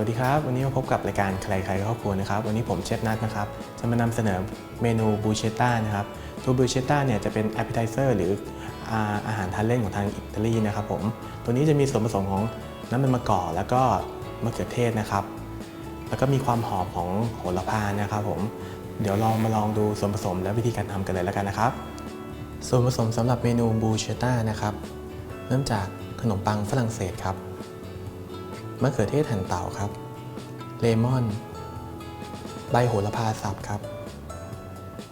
วัสดีครับ วันนี้มาพบกับรายการใครใครครอบครัวนะครับ วันนี้ผมเชฟนัทนะครับ จะมานำเสนอเมนูบูเชต้านะครับ ตัวบูเชต้าเนี่ยจะเป็น a p p e t i z e r หรืออาอาหารทานเล่นของทางอิตาลีนะครับผม ตัวนี้จะมีส่วนผสมของน้ำมันมะกอกแล้วก็มะเขือเทศนะครับ แล้วก็มีความหอมของโหระพานะครับผม เดี๋ยวลองมาลองดูส่วนผสมและวิธีการทำกันเลยแล้วกันนะครับ ส่วนผสมสำหรับเมนูบูเชต้านะครับ เริ่มจากขนมปังฝรั่งเศสครับ มะเขือเทศหั่นเต่าครับ เลมอน ใบโหระพาสับครับ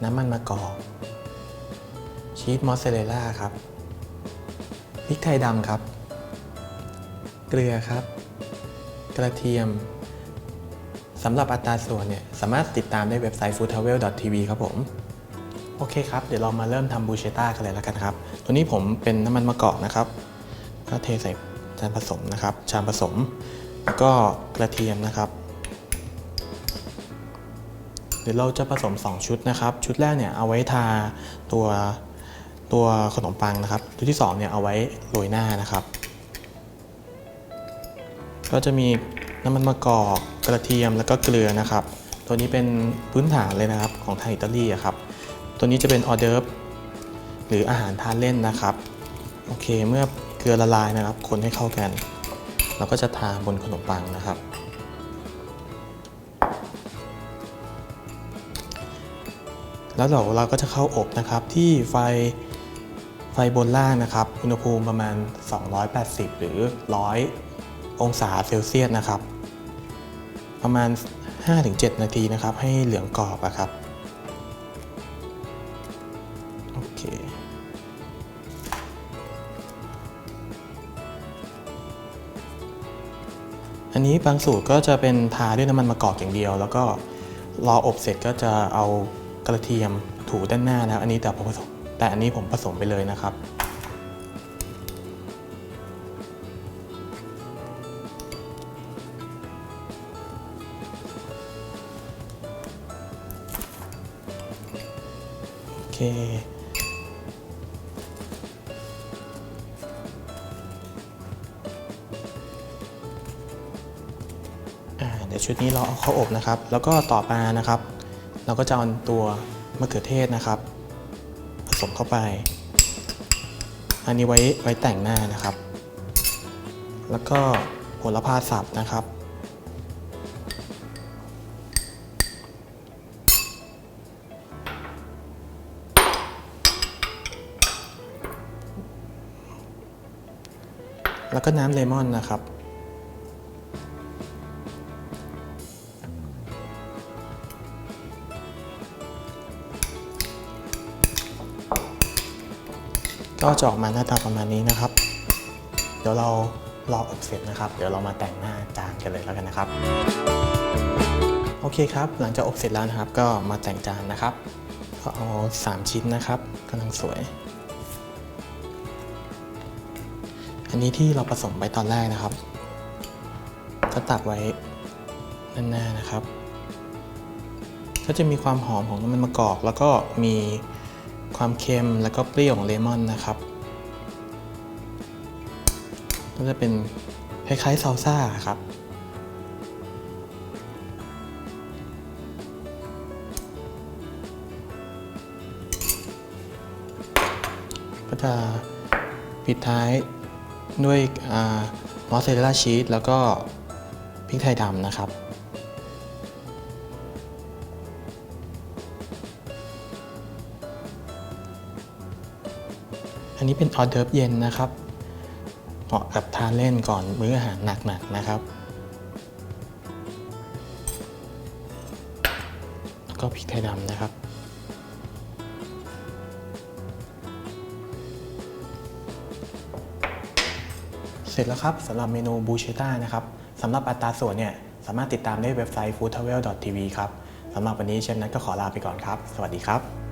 น้ำมันมะกอก ชีสมอสซาเรลล่าครับ พริกไทยดำครับ เกลือครับ กระเทียมสำหรับอัตราส่วนเนี่ย สามารถติดตามได้เว็บไซต์ foodtravel.tv ครับผม โอเคครับ เดี๋ยวเรามาเริ่มทำบูเชต้ากันเลยแล้วกันครับ ตัวนี้ผมเป็นน้ำมันมะกอกนะครับ ก็เทใส่ จานผสมนะครับ ชามผสมแล้วก็กระเทียมนะครับเดี๋ยวเราจะผสม 2 ชุดนะครับ ชุดแรกเนี่ยเอาไว้ทาตัวตัวขนมปังนะครับ ชุดที่2เนี่ยเอาไว้โรยหน้านะครับ ก็จะมีน้ำมันมะกอกกระเทียมแล้วก็เกลือนะครับ ตัวนี้เป็นพื้นฐานเลยนะครับของทางอิตาลีอะครับ ตัวนี้จะเป็นออเดิร์ฟหรืออาหารทานเล่นนะครับ โอเคเมื่อ ลือละลายนะครับ คนให้เข้ากัน เราก็จะทาบนขนมปังนะครับ แล้วเดี๋ยวเราก็จะเข้าอบนะครับที่ไฟไฟบนล่างนะครับ อุณหภูมิประมาณ 280 หรือ 100 องศาเซลเซียสนะครับ ประมาณ 5-7 นาทีนะครับ ให้เหลืองกรอบอะครับ อันนี้บางสูตรก็จะเป็นทาด้วยน้ำมันมะกอกอย่างเดียว แล้วก็รออบเสร็จก็จะเอากระเทียมถูด้านหน้านะอันนี้แต่ผมผสมแต่อันนี้ผมผสมไปเลยนะครับ โอเค ดี๋ยวชุดนี้เราเอาเข้าอบนะครับ แล้วก็ต่อมานะครับ เราก็จะเอาตัวมะเขือเทศนะครับ ผสมเข้าไป อันนี้ไว้ไว้แต่งหน้านะครับ แล้วก็โหระพาสับนะครับ แล้วก็น้ำเลมอนนะครับ ก็จะออกมาหน้าตาประมาณนี้นะครับ เดี๋ยวเรารออบเสร็จนะครับ เดี๋ยวเรามาแต่งหน้าจานกันเลยแล้วกันนะครับ โอเคครับ หลังจากอบเสร็จแล้วนะครับ ก็มาแต่งจานนะครับ ก็เอา 3 ชิ้นนะครับกำลังสวย อันนี้ที่เราผสมไปตอนแรกนะครับก็ตักไว้ด้านหน้านะครับ ก็จะมีความหอมของน้ำมันมะกอก แล้วก็มี ความเค็มแล้วก็เปรี้ยวของเลมอนนะครับ ก็จะเป็นคล้ายๆซาลซ่าครับก็จะปิดท้ายด้วยมอสซาเรลล่าชีสแล้วก็พริกไทยดำนะครับ อันนี้เป็นออเดิร์ฟเย็นนะครับเหมาะกับทานเล่นก่อนมื้ออาหารหนักๆนะครับ แล้วก็พริกไทยดำนะครับ เสร็จแล้วครับสำหรับเมนูบูเชต้านะครับสำหรับอัตราส่วนเนี่ยสามารถติดตามได้เว็บไซต์ foodtravel.tv ครับสำหรับวันนี้เชฟนัทก็ขอลาไปก่อนครับ สวัสดีครับ